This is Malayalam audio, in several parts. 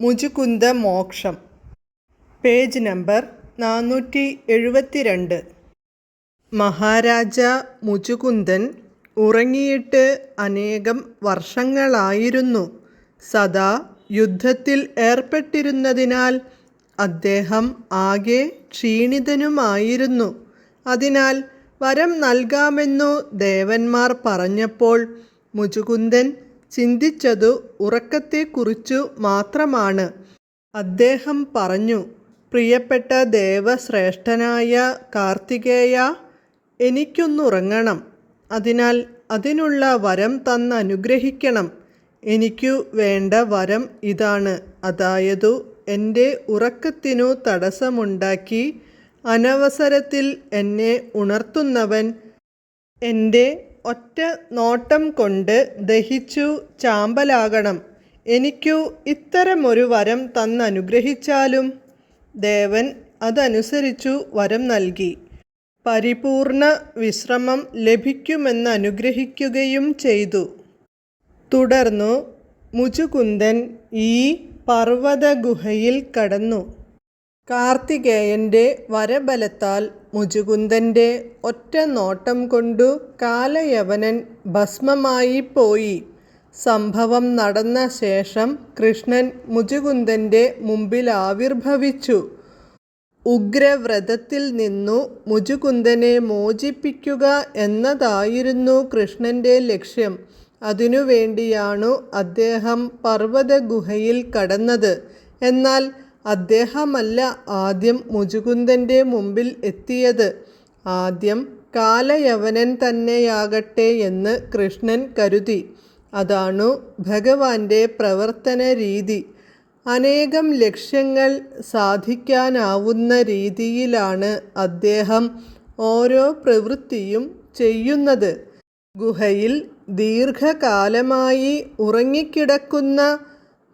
മുജുകുന്ദ മോക്ഷം. പേജ് നമ്പർ നാനൂറ്റി എഴുപത്തിരണ്ട് മഹാരാജ മുജുകുന്ദൻ ഉറങ്ങിയിട്ട് അനേകം വർഷങ്ങളായിരുന്നു സദാ യുദ്ധത്തിൽ ഏർപ്പെട്ടിരുന്നതിനാൽ അദ്ദേഹം ആകെ ക്ഷീണിതനുമായിരുന്നു. അതിനാൽ വരം നൽകാമെന്നു ദേവന്മാർ പറഞ്ഞപ്പോൾ മുചുകുന്ദൻ ചിന്തിച്ചതു ഉറക്കത്തെക്കുറിച്ചു മാത്രമാണ്. അദ്ദേഹം പറഞ്ഞു പ്രിയപ്പെട്ട ദേവശ്രേഷ്ഠനായ കാർത്തികേയ എനിക്കൊന്നുറങ്ങണം. അതിനാൽ അതിനുള്ള വരം തന്നനുഗ്രഹിക്കണം. എനിക്കു വേണ്ട വരം ഇതാണ്. അതായതു എന്റെ ഉറക്കത്തിനു തടസ്സമുണ്ടാക്കി അനവസരത്തിൽ എന്നെ ഉണർത്തുന്നവൻ എന്റെ ഒറ്റ നോട്ടം കൊണ്ട് ദഹിച്ചു ചാമ്പലാകണം. എനിക്കു ഇത്തരമൊരു വരം തന്നനുഗ്രഹിച്ചാലും? ദേവൻ അതനുസരിച്ചു വരം നൽകി. പരിപൂർണ വിശ്രമം ലഭിക്കുമെന്നനുഗ്രഹിക്കുകയും ചെയ്തു. തുടർന്നു മുചുകുന്ദൻ ഈ പർവതഗുഹയിൽ കടന്നു. കാർത്തികേയന്റെ വരബലത്താൽ മുചുകുന്ദന്റെ ഒറ്റ നോട്ടം കൊണ്ടു കാലയവനൻ ഭസ്മമായിപ്പോയി സംഭവം നടന്ന ശേഷം കൃഷ്ണൻ മുചുകുന്ദന്റെ മുമ്പിൽ ആവിർഭവിച്ചു. ഉഗ്രവ്രതത്തിൽ നിന്നു മുചുകുന്ദനെ മോചിപ്പിക്കുക എന്നതായിരുന്നു കൃഷ്ണന്റെ ലക്ഷ്യം. അതിനുവേണ്ടിയാണു അദ്ദേഹം പർവതഗുഹയിൽ കടന്നത്. എന്നാൽ അദ്ദേഹമല്ല ആദ്യം മുജുകുന്ദന്റെ മുമ്പിൽ എത്തിയത്. ആദ്യം കാലയവനൻ തന്നെയാകട്ടെ എന്ന് കൃഷ്ണൻ കരുതി. അതാണു ഭഗവാന്റെ പ്രവർത്തന രീതി. അനേകം ലക്ഷ്യങ്ങൾ സാധിക്കാനാവുന്ന രീതിയിലാണ് അദ്ദേഹം ഓരോ പ്രവൃത്തിയും ചെയ്യുന്നത്. ഗുഹയിൽ ദീർഘകാലമായി ഉറങ്ങിക്കിടക്കുന്ന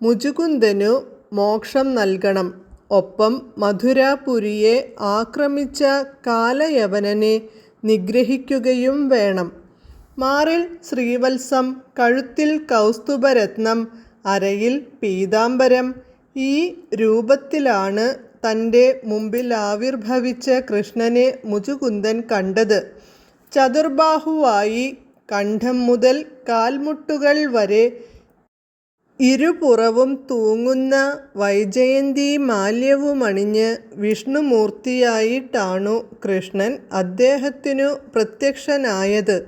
മുചുകുന്ദനു മോക്ഷം നൽകണം. ഒപ്പം മധുരാപുരിയെ ആക്രമിച്ച കാലയവനനെ നിഗ്രഹിക്കുകയും വേണം. മാറിൽ ശ്രീവത്സം കഴുത്തിൽ കൗസ്തുഭരത്നം അരയിൽ പീതാംബരം. ഈ രൂപത്തിലാണ് തന്റെ മുമ്പിൽ ആവിർഭവിച്ച കൃഷ്ണനെ മുചുകുന്ദൻ കണ്ടത്. ചതുർബാഹുവായി കണ്ഠം മുതൽ കാൽമുട്ടുകൾ വരെ ഇരുപുറവും തൂങ്ങുന്ന വൈജയന്തി മാല്യവുമണിഞ്ഞ് വിഷ്ണുമൂർത്തിയായിട്ടാണു കൃഷ്ണൻ അദ്ദേഹത്തിനു പ്രത്യക്ഷനായത്.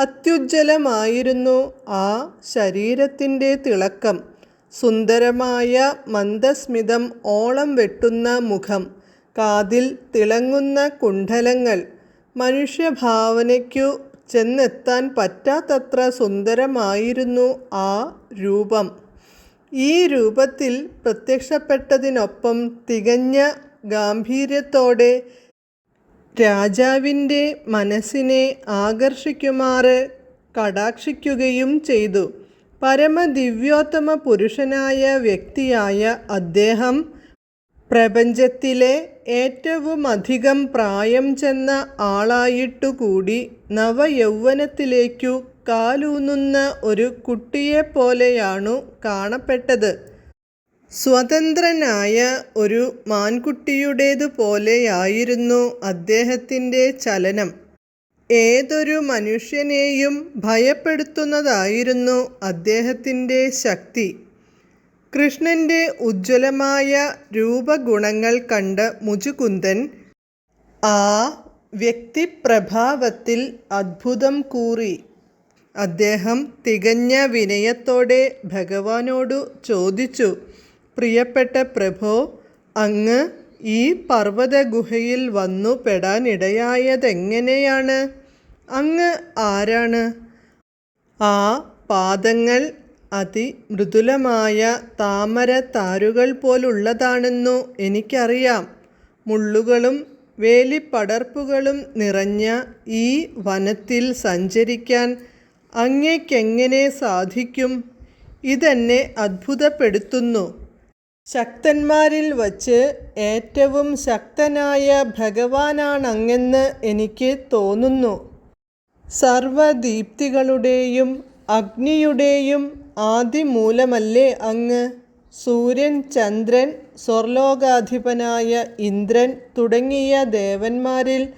അത്യുജ്ജ്വലമായിരുന്നു ആ ശരീരത്തിന്റെ തിളക്കം. സുന്ദരമായ മന്ദസ്മിതം ഓളം വെട്ടുന്ന മുഖം. കാതിൽ തിളങ്ങുന്ന കുണ്ഡലങ്ങൾ മനുഷ്യഭാവനയ്ക്കു ചെന്നെത്താൻ പറ്റാത്തത്ര സുന്ദരമായിരുന്നു ആ രൂപം. ഈ രൂപത്തിൽ പ്രത്യക്ഷപ്പെട്ടതിനൊപ്പം തികഞ്ഞ ഗാംഭീര്യത്തോടെ രാജാവിന്റെ മനസ്സിനെ ആകർഷിക്കുമാറ് കടാക്ഷിക്കുകയും ചെയ്തു. പരമദിവ്യോത്തമ പുരുഷനായ വ്യക്തിയായ അദ്ദേഹം പ്രപഞ്ചത്തിലെ ഏറ്റവുമധികം പ്രായം ചെന്ന ആളായിട്ടുകൂടി നവയൗവനത്തിലേക്കു കാലൂന്നുന്ന ഒരു കുട്ടിയെപ്പോലെയാണു കാണപ്പെട്ടത്. സ്വതന്ത്രനായ ഒരു മാൻകുട്ടിയുടേതുപോലെയായിരുന്നു അദ്ദേഹത്തിന്റെ ചലനം. ഏതൊരു മനുഷ്യനെയും ഭയപ്പെടുത്തുന്നതായിരുന്നു അദ്ദേഹത്തിന്റെ ശക്തി. കൃഷ്ണന്റെ ഉജ്ജ്വലമായ രൂപഗുണങ്ങൾ കണ്ട് മുജുകുന്ദൻ ആ വ്യക്തിപ്രഭാവത്തിൽ അത്ഭുതം കൂറി. അദ്ദേഹം തികഞ്ഞ വിനയത്തോടെ ഭഗവാനോടു ചോദിച്ചു പ്രിയപ്പെട്ട പ്രഭോ അങ്ങ് ഈ പർവതഗുഹയിൽ വന്നു പെടാനിടയായതെങ്ങനെയാണ്? അങ്ങ് ആരാണ്? ആ പാദങ്ങൾ അതിമൃദുലമായ താമര താരുകൾ പോലുള്ളതാണെന്നു എനിക്കറിയാം. മുള്ളുകളും വേലിപ്പടർപ്പുകളും നിറഞ്ഞ ഈ വനത്തിൽ സഞ്ചരിക്കാൻ അങ്ങേക്കെങ്ങനെ സാധിക്കും? ഇതെന്നെ അത്ഭുതപ്പെടുത്തുന്നു. ശക്തന്മാരിൽ വച്ച് ഏറ്റവും ശക്തനായ ഭഗവാനാണങ്ങെന്ന് എനിക്ക് തോന്നുന്നു. സർവദീപ്തികളുടെയും അഗ്നിയുടെയും ആദിമൂലമല്ലേ അങ്ങ്? സൂര്യൻ ചന്ദ്രൻ സ്വർലോകാധിപനായ ഇന്ദ്രൻ തുടങ്ങിയ ദേവന്മാരിൽ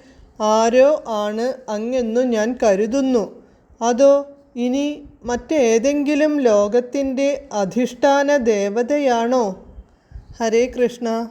ആരോ ആണ് അങ്ങെന്നു ഞാൻ കരുതുന്നു. അതോ ഇനി മറ്റേതെങ്കിലും ലോകത്തിന്റെ അധിഷ്ഠാന ദേവതയാണോ? ഹരേ കൃഷ്ണ.